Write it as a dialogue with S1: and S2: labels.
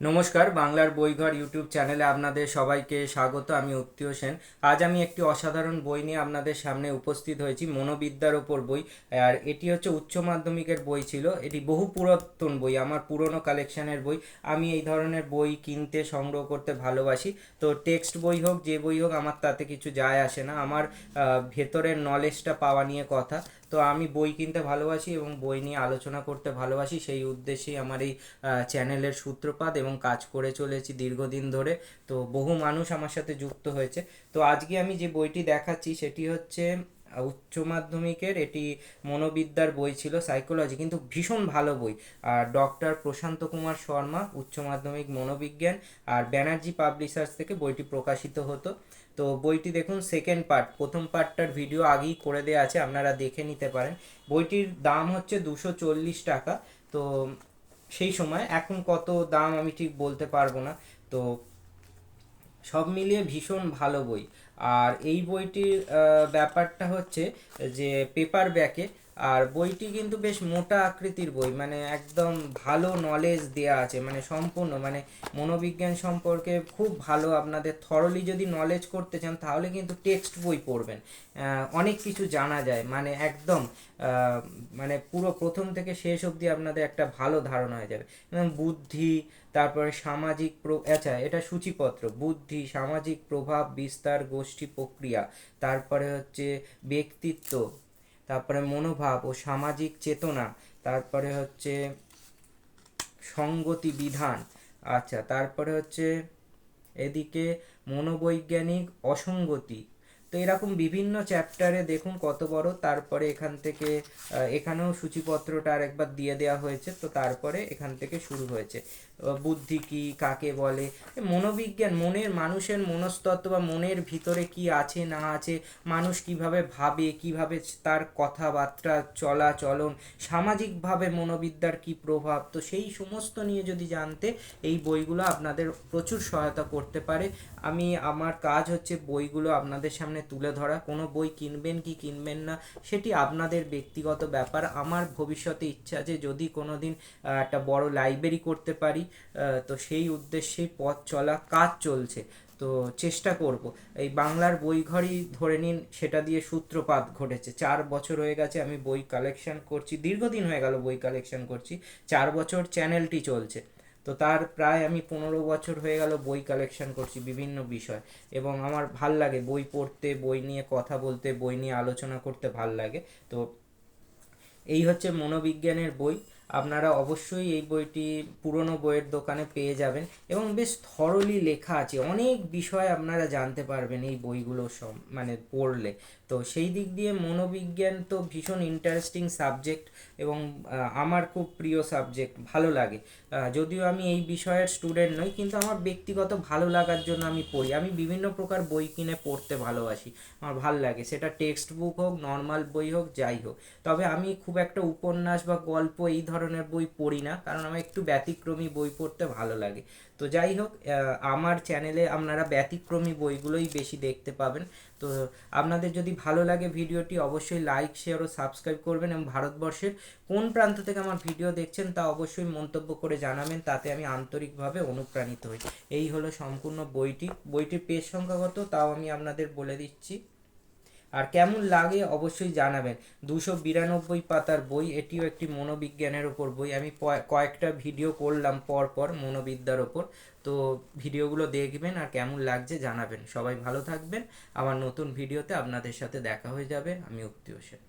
S1: নমস্কার, বাংলার বইঘর ইউটিউব চ্যানেলে আপনাদের সবাইকে স্বাগত, আমি উত্তীয় সেন। আজ আমি একটি অসাধারণ বই নিয়ে আপনাদের সামনে উপস্থিত হয়েছি, মনোবিদ্যার ওপর বই। আর এটি হচ্ছে উচ্চ মাধ্যমিকের বই ছিল, এটি বহু পুরাতন বই, আমার পুরনো কালেকশনের বই। আমি এই ধরনের বই কিনতে, সংগ্রহ করতে ভালোবাসি। তো টেক্সট বই হোক, যে বই হোক, আমার তাতে কিছু যায় আসে না। আমার ভেতরের নলেজটা পাওয়া নিয়ে কথা। তো আমি বই কিনতে ভালোবাসি এবং বই নিয়ে আলোচনা করতে ভালোবাসি। সেই উদ্দেশ্যেই আমার এই চ্যানেলের সূত্রপাত এবং কাজ করে চলেছি দীর্ঘদিন ধরে। তো বহু মানুষ আমার সাথে যুক্ত হয়েছে। তো আজকে আমি যে বইটি দেখাচ্ছি সেটি হচ্ছে উচ্চ মাধ্যমিকের এটি মনোবিদ্যার বই ছিল সাইকোলজি কিন্তু ভীষণ ভালো বই। আর ডক্টর প্রশান্ত কুমার শর্মা, উচ্চ মাধ্যমিক মনোবিজ্ঞান আর ব্যানার্জি পাবলিশার্স থেকে বইটি প্রকাশিত হতো। তো বইটি দেখুন সেকেন্ড পার্ট প্রথম পার্টটার ভিডিও আগেই করে দেওয়া আছে, আপনারা দেখে নিতে পারেন। বইটির দাম হচ্ছে দুশো চল্লিশ টাকা। তো সেই সময় এখন কত দাম আমি ঠিক বলতে পারব না। তো সব মিলিয়ে ভীষণ ভালো বই। আর এই বইটির ব্যাপারটা হচ্ছে যে পেপার ব্যাকে আর বইটি কিন্তু বেশ মোটা আকৃতির বই মানে একদম ভালো নলেজ দেয়া আছে মানে সম্পূর্ণ মানে মনোবিজ্ঞান সম্পর্কে খুব ভালো আপনাদের থরলি যদি নলেজ করতে চান, তাহলে কিন্তু টেক্সট বই পড়বেন। অনেক কিছু জানা যায় মানে একদম মানে পুরো প্রথম থেকে শেষ অবধি আপনাদের একটা ভালো ধারণা হয়ে যাবে। বুদ্ধি, তারপরে সামাজিক আচ্ছা এটা সূচিপত্র, বুদ্ধি, সামাজিক প্রভাব, বিস্তার, গোষ্ঠী প্রক্রিয়া, তারপরে হচ্ছে ব্যক্তিত্ব তারপরে মনোভাব ও সামাজিক চেতনা, তারপরে হচ্ছে সঙ্গতি বিধান আচ্ছা তারপরে হচ্ছে এদিকে মনোবৈজ্ঞানিক অসঙ্গতি তো এরকম বিভিন্ন চ্যাপ্টারে দেখুন কত বড়, তারপরে এখান থেকে এখানেও সূচিপত্রটা আর একবার দিয়ে দেওয়া হয়েছে, তো তারপরে এখান থেকে শুরু হয়েছে। বুদ্ধি কি, কাকে বলে? মনোবিজ্ঞান, মনের, মানুষের মনস্তত্ত্ব বা মনের ভিতরে কি আছে, না আছে, মানুষ কীভাবে ভাবে, কীভাবে তার কথাবার্তা, চলাচলন, সামাজিকভাবে মনোবিদ্যার কি প্রভাব? তো সেই সমস্ত নিয়ে যদি জানতে এই বইগুলো আপনাদের প্রচুর সহায়তা করতে পারে। আমি, আমার কাজ হচ্ছে বইগুলো আপনাদের সামনে তুলে ধরা, কোনো বই কিনবেন কি কিনবেন না, সেটি আপনাদের ব্যক্তিগত ব্যাপার। আমার ভবিষ্যতে ইচ্ছা আছে যদি কোনো দিন একটা বড় লাইব্রেরি করতে পারি তো সেই উদ্দেশ্যেই পথ চলা, কাজ চলছে, তো চেষ্টা করব। এই বাংলার বইঘরই ধরে নিন, সেটা দিয়ে সূত্রপাত ঘটেছে। চার বছর হয়ে গেছে, আমি বই কালেকশন করছি, দীর্ঘদিন হয়ে গেল বই কালেকশন করছি, চার বছর চ্যানেলটি চলছে। তো তার প্রায় আমি পনেরো বছর হয়ে গেল বই কালেকশন করছি বিভিন্ন বিষয়। এবং আমার ভালো লাগে বই পড়তে, বই নিয়ে কথা বলতে, বই নিয়ে আলোচনা করতে ভালো লাগে। তো এই হচ্ছে মনোবিজ্ঞানের বই। আপনারা অবশ্যই এই বইটি, পুরনো বইয়ের দোকানে পেয়ে যাবেন এবং বেশ থরলি লেখা আছে। অনেক বিষয় আপনারা জানতে পারবেন এই বইগুলো সব মানে পড়লে। তো সেই দিক দিয়ে মনোবিজ্ঞান তো ভীষণ ইন্টারেস্টিং সাবজেক্ট এবং আমার খুব প্রিয় সাবজেক্ট ভালো লাগে। যদিও আমি এই বিষয়ের স্টুডেন্ট নই, কিন্তু আমার ব্যক্তিগত ভালো লাগার জন্য আমি পড়ি। আমি বিভিন্ন প্রকার বই কিনে পড়তে ভালোবাসি। আমার ভালো লাগে। সেটা টেক্সট বুক হোক নর্মাল বই হোক, যাই হোক। তবে আমি খুব একটা উপন্যাস বা গল্প এই ধরনের বই পড়ি না, কারণ আমার একটু ব্যতিক্রমী বই পড়তে ভালো লাগে। তো যাই হোক আমার চ্যানেলে আপনারা ব্যতিক্রমী বইগুলোই বেশি দেখতে পাবেন। তো আপনাদের যদি ভালো লাগে ভিডিওটি, অবশ্যই লাইক, শেয়ার ও সাবস্ক্রাইব করবেন এবং ভারতবর্ষের কোন প্রান্ত থেকে আমার ভিডিও দেখছেন তা অবশ্যই মন্তব্য করে জানাবেন, তাতে আমি আন্তরিকভাবে অনুপ্রাণিত হই। এই হলো সম্পূর্ণ বইটি। বইটির পেজ সংখ্যা কত তাও আমি আপনাদের বলে দিচ্ছি। আর কেমন লাগে অবশ্যই জানাবেন। দুশো বিরানব্বই পাতার বই, এটিও একটি মনোবিজ্ঞানের ওপর বই। আমি কয়- কয়েকটা ভিডিও করলাম পর পর মনোবিদ্যার ওপর তো ভিডিওগুলো দেখবেন আর কেমন লাগছে জানাবেন। সবাই ভালো থাকবেন। আমার নতুন ভিডিওতে আপনাদের সাথে দেখা হয়ে যাবে। আমি উক্তি হোসেন।